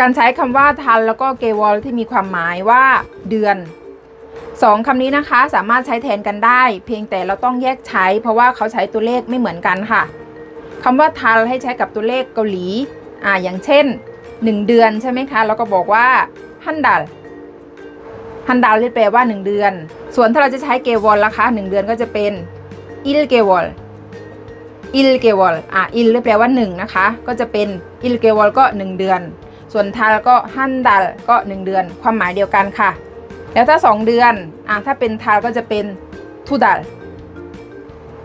การใช้คำว่าทันแล้วก็เกวอลที่มีความหมายว่าเดือนสองคำนี้นะคะสามารถใช้แทนกันได้ เพียงแต่เราต้องแยกใช้ เพราะว่าเขาใช้ตัวเลขไม่เหมือนกันค่ะคำว่าทันให้ใช้กับตัวเลขเกาหลีอ่าอย่างเช่น 1 เดือนใช่ไหมคะเราก็บอกว่าฮันดัลฮันดัลที่แปลว่า 1 เดือน ส่วนถ้าเราจะใช้เกวอลล่ะคะ 1 เดือนก็จะเป็นอิลเกวอลอิลเกวอลอะอิลแปลว่า1นะคะก็จะเป็นอิลเกวอลก็ 1 เดือน ส่วนทัลก็ฮันดัลก็ 1 เดือน ความหมายเดียวกันค่ะ แล้วถ้า 2 เดือนอะถ้าเป็นทัลก็จะเป็นทูดัล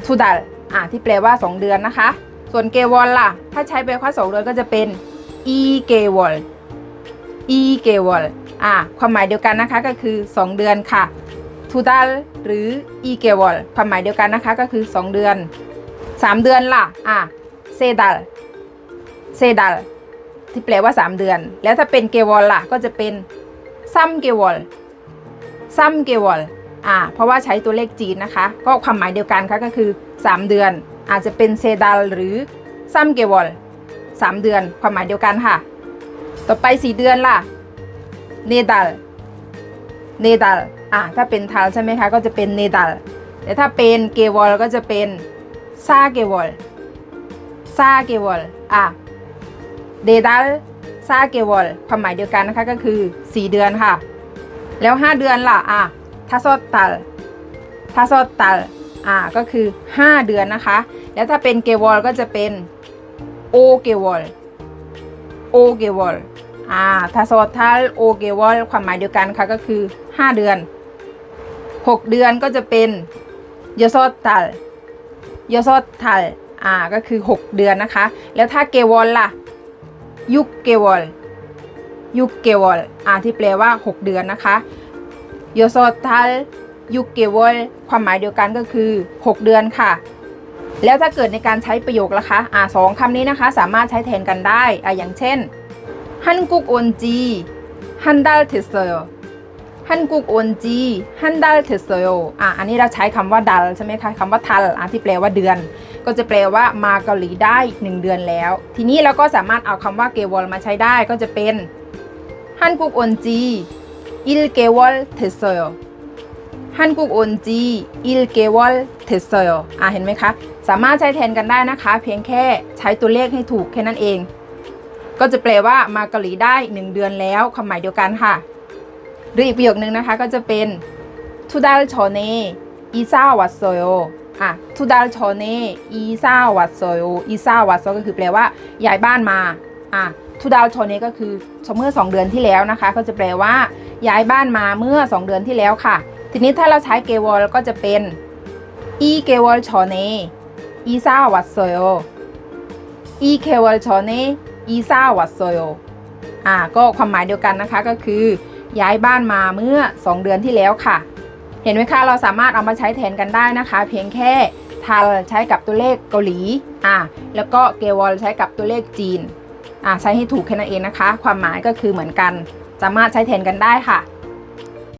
ทูดัลอะที่แปลว่า 2 เดือนนะคะ ส่วนเกวอลล่ะ ถ้าใช้ไปค่สองเดือนก็จะเป็นอีเกวอลอีเกวอลอะความหมายเดียวกันนะคะก็คือ 2 เดือนค่ะทูดัลหรืออีเกวอลความหมายเดียวกันนะคะก็คือ 2 เดือน 3 เดือนล่ะอะเซดัลเซดัล ที่แปลว่า 3 เดือน แล้วถ้าเป็นเกวอลล่ะก็จะเป็นซัมเกวอลซัมเกวอลอ่าเพราะว่าใช้ตัวเลขจีนนะคะ ก็ความหมายเดียวกันค่ะก็คือ 3 เดือน อาจจะเป็นเซดัลหรือซัมเกวอลสามเดือน ความหมายเดียวกันค่ะ ต่อไป 4 เดือนล่ะเนดัลเนดัลอ่าถ้าเป็นทัลใช่ไหมคะก็จะเป็นเนดัลแต่ถ้าเป็นเกวอลก็จะเป็นซาเกวอลซาเกวอลอะ เดดัลซาเกวอลความหมายเดียวกันนะคะก็คือ 4 เดือนค่ะ แล้ว 5 เดือนล่ะอะทัสตัลทัสตัลอ่าก็คือ 5 เดือนนะคะ แล้วถ้าเป็นเกวอลก็จะเป็นโอเกวอลโอเกวอลอ่าทัสตัลโอเกวอลความหมายเดียวกันค่ะก็คือ 5 เดือน 6 เดือนก็จะเป็นยศตัลยศตัลอ่าก็คือ 6 เดือนนะคะ แล้วถ้าเกวอลล่ะ ยุกเกวอลยุกเกวอลอ่าที่แปลว่า 6 เดือนนะคะโยโซทัลยุกเกวอลความหมายเดียวกันก็คือ 6 เดือนค่ะ แล้วถ้าเกิดในการใช้ประโยคละคะอ่าสองคำนี้นะคะ สามารถใช้แทนกันได้อ่าอย่างเช่นฮันกุกอนจีฮันดัลเทเซอร์ จีฮันดัลเทสโยอ่าอันนี้เราใช้คำว่าดัลใช่ไหมคะคำว่าทัลอ่าที่แปลว่าเดือน ก็จะแปลว่ามาเกาหลีได้1เดือนแล้ว ทีนี้เราก็สามารถเอาคำว่าเกวอลมาใช้ได้ก็จะเป็นฮันกุกอนจีอิลเกวอลเทสโยฮันกุกอนจีอิลเกวอลเทสเซลอ่าเห็นไหมคะ สามารถใช้แทนกันได้นะคะ เพียงแค่ใช้ตัวเลขให้ถูกแค่นั้นเอง ก็จะแปลว่ามาเกาหลีได้1เดือนแล้วความหมายเดียวกันค่ะ หรืออีกประโยคนึงนะคะก็จะเป็นทุดัลชอเนอีซาวัตโซโยอะทุดัลชอเนอีซาวัตโซโยอีซาวัตโซก็คือแปลว่าย้ายบ้านมาอะทุดัลชอเนก็คือเมื่อ 2 เดือนที่แล้วนะคะ ก็จะแปลว่าย้ายบ้านมาเมื่อ 2 เดือนที่แล้วค่ะ ทีนี้ถ้าเราใช้เกวอลก็จะเป็นอีเกวอลชอเนอีซาวัตโซโยอีเกวอลชอเนอีซาวัตโซโยอ่าก็ความหมายเดียวกันนะคะก็คือ ย้ายบ้านมาเมื่อ 2 เดือนที่แล้วค่ะ เห็นไหมคะเราสามารถเอามาใช้แทนกันได้นะคะ เพียงแค่ทันใช้กับตัวเลขเกาหลีอ่าแล้วก็เกวอลใช้กับตัวเลขจีนอ่าใช้ให้ถูกแค่นั้นเองนะคะ ความหมายก็คือเหมือนกัน สามารถใช้แทนกันได้ค่ะ